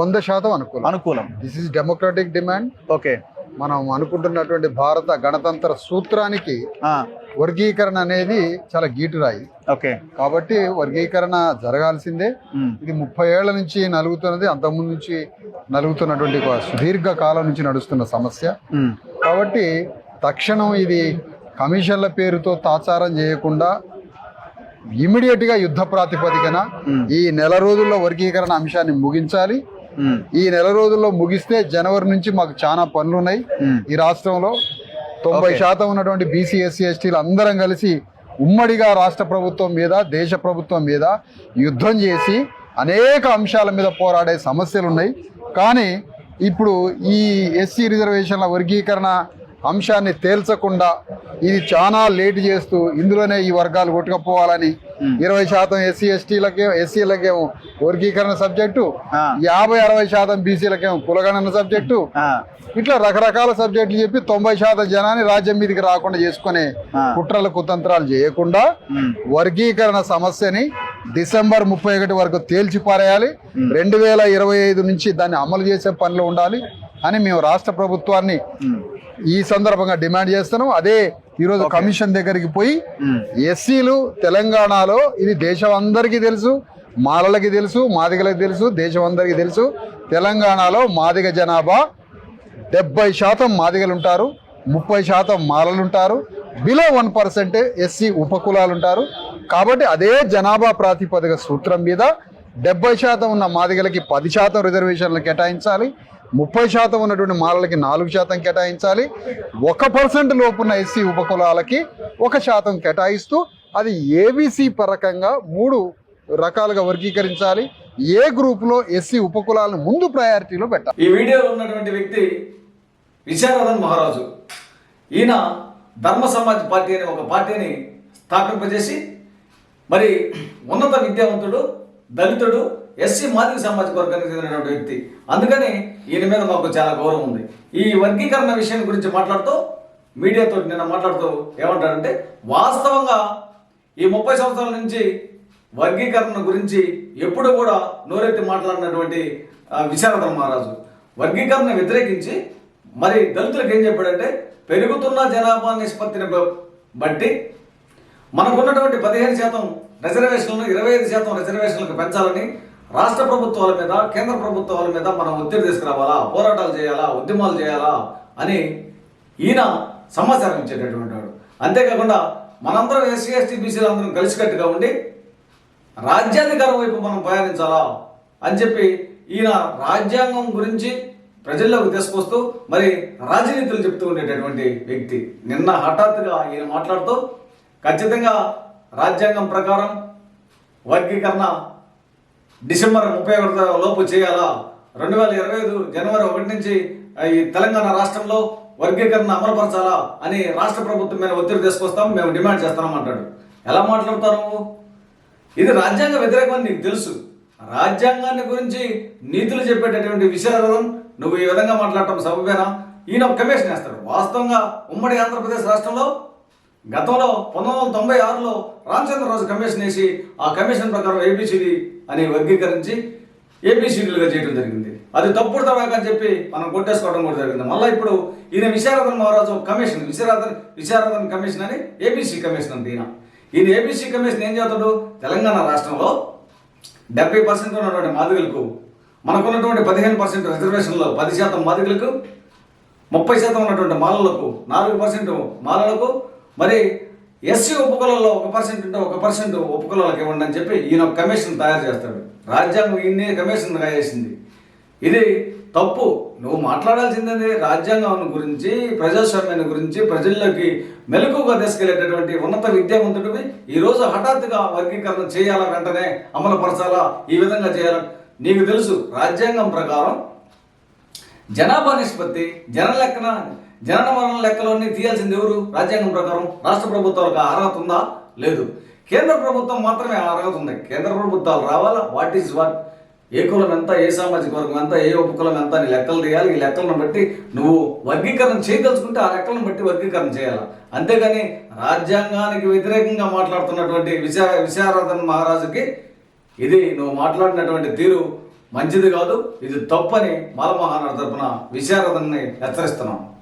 వంద శాతం అనుకూలం. అనుకూలం. This is democratic demand okay. మనం అనుకుంటున్నటువంటి భారత గణతంత్ర సూత్రానికి వర్గీకరణ అనేది చాలా గీటురాయి. ఓకే. కాబట్టి వర్గీకరణ జరగాల్సిందే. ఇది ముప్పై ఏళ్ళ నుంచి నలుగుతున్నది అంతకుముందు నుంచి నలుగుతున్నటువంటి సుదీర్ఘ కాలం నుంచి నడుస్తున్న సమస్య. కాబట్టి తక్షణం ఇది కమిషన్ల పేరుతో తాచారం చేయకుండా ఇమీడియట్గా యుద్ధ ప్రాతిపదికన ఈ నెల రోజుల్లో వర్గీకరణ అంశాన్ని ముగించాలి. ఈ నెల రోజుల్లో ముగిస్తే జనవరి నుంచి మాకు చాలా పనులు ఉన్నాయి. ఈ రాష్ట్రంలో తొంభై శాతం ఉన్నటువంటి బీసీ ఎస్సీ ఎస్టీలు అందరం కలిసి ఉమ్మడిగా రాష్ట్ర ప్రభుత్వం మీద దేశ ప్రభుత్వం మీద యుద్ధం చేసి అనేక అంశాల మీద పోరాడే సమస్యలు ఉన్నాయి కానీ ఇప్పుడు ఈ ఎస్సీ రిజర్వేషన్ల వర్గీకరణ అంశాన్ని తేల్చకుండా ఇది చాలా లేట్ చేస్తూ ఇందులోనే ఈ వర్గాలు కొట్టుకపోవాలని ఇరవై శాతం ఎస్సీ ఎస్టీలకే ఎస్సీలకేమో వర్గీకరణ సబ్జెక్టు. యాభై అరవై శాతం బీసీలకేమో కులగణన సబ్జెక్టు. ఇట్లా రకరకాల సబ్జెక్టులు చెప్పి తొంభై శాతం జనాన్ని రాజ్యం మీదకి రాకుండా చేసుకునే. కుట్రలు కుతంత్రాలు చేయకుండా వర్గీకరణ సమస్యని డిసెంబర్ ముప్పై ఒకటి వరకు తేల్చి పారేయాలి. రెండు వేల ఇరవై ఐదు నుంచి దాన్ని అమలు చేసే పనిలో ఉండాలి అని మేము రాష్ట్ర ప్రభుత్వాన్ని ఈ సందర్భంగా డిమాండ్ చేస్తున్నాం. అదే ఈరోజు కమిషన్ దగ్గరికి పోయి ఎస్సీలు తెలంగాణలో ఇది దేశం అందరికీ తెలుసు మాలలకి తెలుసు మాదిగలకి తెలుసు దేశం అందరికీ తెలుసు తెలంగాణలో మాదిగ జనాభా డెబ్బై శాతం మాదిగలు ఉంటారు ముప్పై శాతం మాలలు ఉంటారు బిలో వన్ పర్సెంట్ ఎస్సీ ఉపకులాలు ఉంటారు కాబట్టి అదే జనాభా ప్రాతిపదిక సూత్రం మీద డెబ్బై శాతం ఉన్న మాదిగలకి పది శాతం రిజర్వేషన్లు కేటాయించాలి. ముప్పై శాతం ఉన్నటువంటి మాలలకి నాలుగు శాతం కేటాయించాలి. ఒక పర్సెంట్ లోపున్న ఎస్సీ ఉపకులాలకి ఒక శాతం కేటాయిస్తూ అది ఏబీసీ పరకంగా మూడు రకాలుగా వర్గీకరించాలి. ఏ గ్రూపులో ఎస్సీ ఉపకులాలను ముందు ప్రయారిటీలో పెట్టాలి. ఈ వీడియోలో ఉన్నటువంటి వ్యక్తి విశారదన్ మహారాజు. ఈయన ధర్మ సమాజ్ పార్టీ అనే ఒక పార్టీని స్థాపింపజేసి మరి ఉన్నత విద్యావంతుడు దళితుడు ఎస్సీ మాదిక సామాజిక వర్గానికి చెందినటువంటి వ్యక్తి. అందుకని ఈయన మీద మాకు చాలా గౌరవం ఉంది. ఈ వర్గీకరణ విషయం గురించి మాట్లాడుతూ మీడియాతో నిన్న మాట్లాడుతూ ఏమంటాడంటే వాస్తవంగా ఈ ముప్పై సంవత్సరాల నుంచి వర్గీకరణ గురించి ఎప్పుడు కూడా నోరెత్తి మాట్లాడినటువంటి విశారద మహారాజు. వర్గీకరణ వ్యతిరేకించి మరి దళితులకు ఏం చెప్పాడంటే పెరుగుతున్న జనాభా నిష్పత్తిని బట్టి మనకున్నటువంటి పదిహేను శాతం రిజర్వేషన్లను ఇరవై ఐదు శాతం రిజర్వేషన్లకు పెంచాలని రాష్ట్ర ప్రభుత్వాల మీద కేంద్ర ప్రభుత్వాల మీద మనం ఒత్తిడి తీసుకురావాలా పోరాటాలు చేయాలా ఉద్యమాలు చేయాలా అని ఈయన సమాచారం ఇచ్చేటటువంటి వాడు. అంతేకాకుండా మనందరం ఎస్సీ ఎస్టీ బీసీలు అందరం కలిసికట్టుగా ఉండి రాజ్యాధికారం వైపు మనం ప్రయాణించాలా అని చెప్పి ఈయన రాజ్యాంగం గురించి ప్రజల్లోకి తీసుకొస్తూ మరి రాజనీతులు చెప్తూ ఉండేటటువంటి వ్యక్తి. నిన్న హఠాత్తుగా ఈయన మాట్లాడుతూ ఖచ్చితంగా రాజ్యాంగం ప్రకారం వర్గీకరణ డిసెంబర్ ముప్పై ఒకటి లోపు చేయాలా? రెండు వేల ఇరవై ఐదు జనవరి ఒకటి నుంచి ఈ తెలంగాణ రాష్ట్రంలో వర్గీకరణ అమలుపరచాలా అని రాష్ట్ర ప్రభుత్వం మీద ఒత్తిడి తీసుకొస్తాం మేము డిమాండ్ చేస్తామంటాడు ఎలా మాట్లాడతారు నువ్వు? ఇది రాజ్యాంగ వ్యతిరేకమని నీకు తెలుసు. రాజ్యాంగాన్ని గురించి నీతులు చెప్పేటటువంటి విషయాలను నువ్వు ఈ విధంగా మాట్లాడటం సబబేనా? ఈయన ఒక కమిషన్ వేస్తాడు. వాస్తవంగా ఉమ్మడి ఆంధ్రప్రదేశ్ రాష్ట్రంలో గతంలో పంతొమ్మిది వందల తొంభై ఆరులో రామచంద్రరాజు కమిషన్ వేసి ఆ కమిషన్ ప్రకారం ఏబిసిడి అని వర్గీకరించి ఏబిసిడీలుగా చేయడం జరిగింది. అది తప్పుడు తడాక అని చెప్పి మనం కొట్టేసుకోవడం కూడా జరిగింది. మళ్ళీ ఇప్పుడు ఈయన విశారదన్ మహారాజు కమిషన్ విశారదన్ విశారదన్ కమిషన్ అని ఏపీసీ కమిషన్ ఈయన. ఈయన ఏపీసీ కమిషన్ ఏం చేస్తాడు? తెలంగాణ రాష్ట్రంలో డెబ్బై పర్సెంట్ ఉన్నటువంటి మాదిగలకు మనకున్నటువంటి పదిహేను పర్సెంట్ రిజర్వేషన్లో పది శాతం మాదిగలకు ముప్పై శాతం ఉన్నటువంటి మాలలకు నాలుగు పర్సెంట్ మాలలకు మరి ఎస్సీ ఉపకులలో ఒక పర్సెంట్ ఉంటే ఒక పర్సెంట్ ఉపకులాలకు ఇవ్వండి అని చెప్పి ఈయన ఒక కమిషన్ తయారు చేస్తాడు. రాజ్యాంగం ఇన్ని కమిషన్ చేసింది ఇది తప్పు. నువ్వు మాట్లాడాల్సిందే రాజ్యాంగం గురించి ప్రజాస్వామ్యాన్ని గురించి ప్రజల్లోకి మెలకుగా తీసుకెళ్ళేటటువంటి ఉన్నత విద్యావంతుడివి ఈ రోజు హఠాత్తుగా వర్గీకరణ చేయాలా వెంటనే? అమలుపరచాలా ఈ విధంగా చేయాలా? నీకు తెలుసు రాజ్యాంగం ప్రకారం జనాభా నిష్పత్తి జన లెక్కన జనన మరణ లెక్కలన్నీ తీయాల్సింది ఎవరు? రాజ్యాంగం ప్రకారం రాష్ట్ర ప్రభుత్వాలకు అర్హత ఉందా? లేదు. కేంద్ర ప్రభుత్వం మాత్రమే అర్హత ఉంది. కేంద్ర ప్రభుత్వాలు రావాలా? వాట్ ఈస్ వాట్ ఏ కులం ఎంత ఏ సామాజిక వర్గం ఎంత ఏ ఉపకులం ఎంత అని లెక్కలు తీయాలి. ఈ లెక్కలను బట్టి నువ్వు వర్గీకరణ చేయదలుచుకుంటే ఆ లెక్కలను బట్టి వర్గీకరణ చేయాలి? అంతేగాని రాజ్యాంగానికి వ్యతిరేకంగా మాట్లాడుతున్నటువంటి విశా విశారదన్ మహారాజుకి ఇది నువ్వు మాట్లాడినటువంటి తీరు మంచిది కాదు. ఇది తప్పని మాల మహారాజు తరపున విశారదన్ని హెచ్చరిస్తున్నాం.